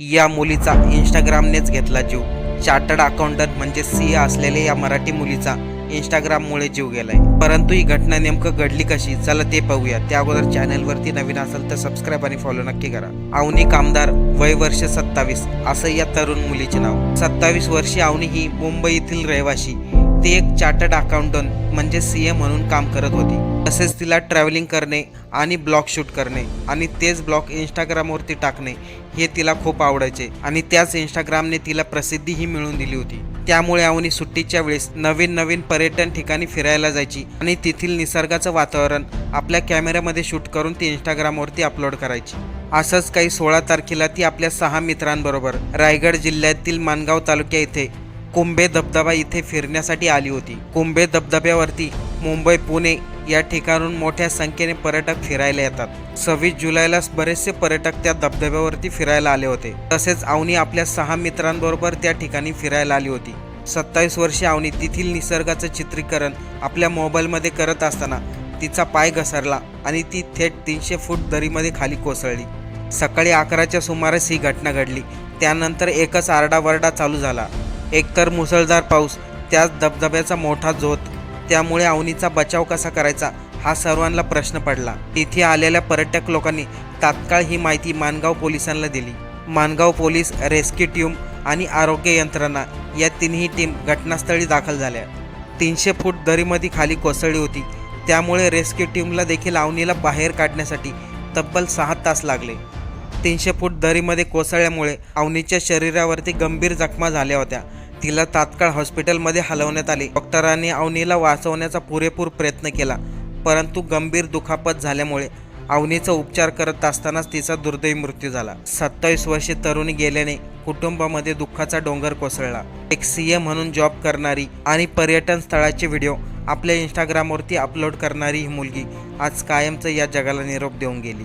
या मुलीचा इंस्टाग्रामनेच घेतला जीव. चार्टर्ड अकाउंटंट म्हणजे सी असलेल्या या मराठी मुलीचा इंस्टाग्राममुळे जीव गेलाय. परंतु ही घटना नेमकं घडली कशी? चला ते पाहूया. त्या अगोदर चॅनलवरती नवीन असेल तर सबस्क्राईब आणि फॉलो नक्की करा. अवनी कामदार वय वर्ष सत्तावीस. असं या तरुण मुलीचे नाव. सत्तावीस वर्षी अवनी ही मुंबईतील रहिवाशी. ती एक चार्टर्ड अकाउंटंट म्हणजे सी ए म्हणून काम करत होती. तसेच तिला ट्रॅव्हलिंग करणे आणि ब्लॉग शूट करणे आणि तेच ब्लॉग इंस्टाग्रामवरती टाकणे हे तिला खूप आवडायचे आणि त्याच इंस्टाग्रामने तिला प्रसिद्धीही मिळवून दिली होती. त्यामुळे अवनी सुट्टीच्या वेळेस नवीन नवीन पर्यटन ठिकाणी फिरायला जायची आणि तेथील निसर्गाचं वातावरण आपल्या कॅमेऱ्यामध्ये शूट करून ती इंस्टाग्रामवरती अपलोड करायची. असंच काही सोळा तारखेला ती आपल्या सहा मित्रांबरोबर रायगड जिल्ह्यातील माणगाव तालुक्या इथे कुंभे धबधबा इथे फिरण्यासाठी आली होती. कुंभे धबधब्यावरती मुंबई पुणे या ठिकाणून मोठ्या संख्येने पर्यटक फिरायला येतात. सव्वीस जुलैला बरेचसे पर्यटक त्या धबधब्यावरती फिरायला आले होते. तसेच अवनी आपल्या सहा मित्रांबरोबर त्या ठिकाणी फिरायला आली होती. सत्तावीस वर्षे अवनी तेथील निसर्गाचं चित्रीकरण आपल्या मोबाईलमध्ये करत असताना तिचा पाय घसरला आणि ती थेट तीनशे फूट दरीमध्ये खाली कोसळली. सकाळी अकराच्या सुमारास ही घटना घडली. त्यानंतर एकच आरडावरडा चालू झाला. एकतर मुसळधार पाऊस त्याच धबधब्याचा मोठा जोत त्यामुळे अवनीचा बचाव कसा करायचा हा सर्वांना प्रश्न पडला. तिथे आलेल्या पर्यटक लोकांनी तात्काळ ही माहिती मानगाव पोलिसांना दिली. मानगाव पोलीस रेस्क्यू टीम आणि आरोग्य यंत्रणा या तिन्ही टीम घटनास्थळी दाखल झाल्या. तीनशे फूट दरीमध्ये खाली कोसळली होती. त्यामुळे रेस्क्यू टीमला देखील अवनीला बाहेर काढण्यासाठी तब्बल सहा तास लागले. तीनशे फूट दरीमध्ये कोसळल्यामुळे अवनीच्या शरीरावरती गंभीर जखमा झाल्या होत्या. तिला तात्काळ हॉस्पिटलमध्ये हलवण्यात आले. डॉक्टरांनी अवनीला वाचवण्याचा पुरेपूर प्रयत्न केला परंतु गंभीर दुखापत झाल्यामुळे अवनीचा उपचार करत असतानाच तिचा दुर्दैवी मृत्यू झाला. सत्तावीस वर्षे तरुणी गेल्याने कुटुंबामध्ये दुःखाचा डोंगर कोसळला. एक सी ए म्हणून जॉब करणारी आणि पर्यटन स्थळाचे व्हिडिओ आपल्या इंस्टाग्रामवरती अपलोड करणारी ही मुलगी आज कायमचं या जगाला निरोप देऊन गेली.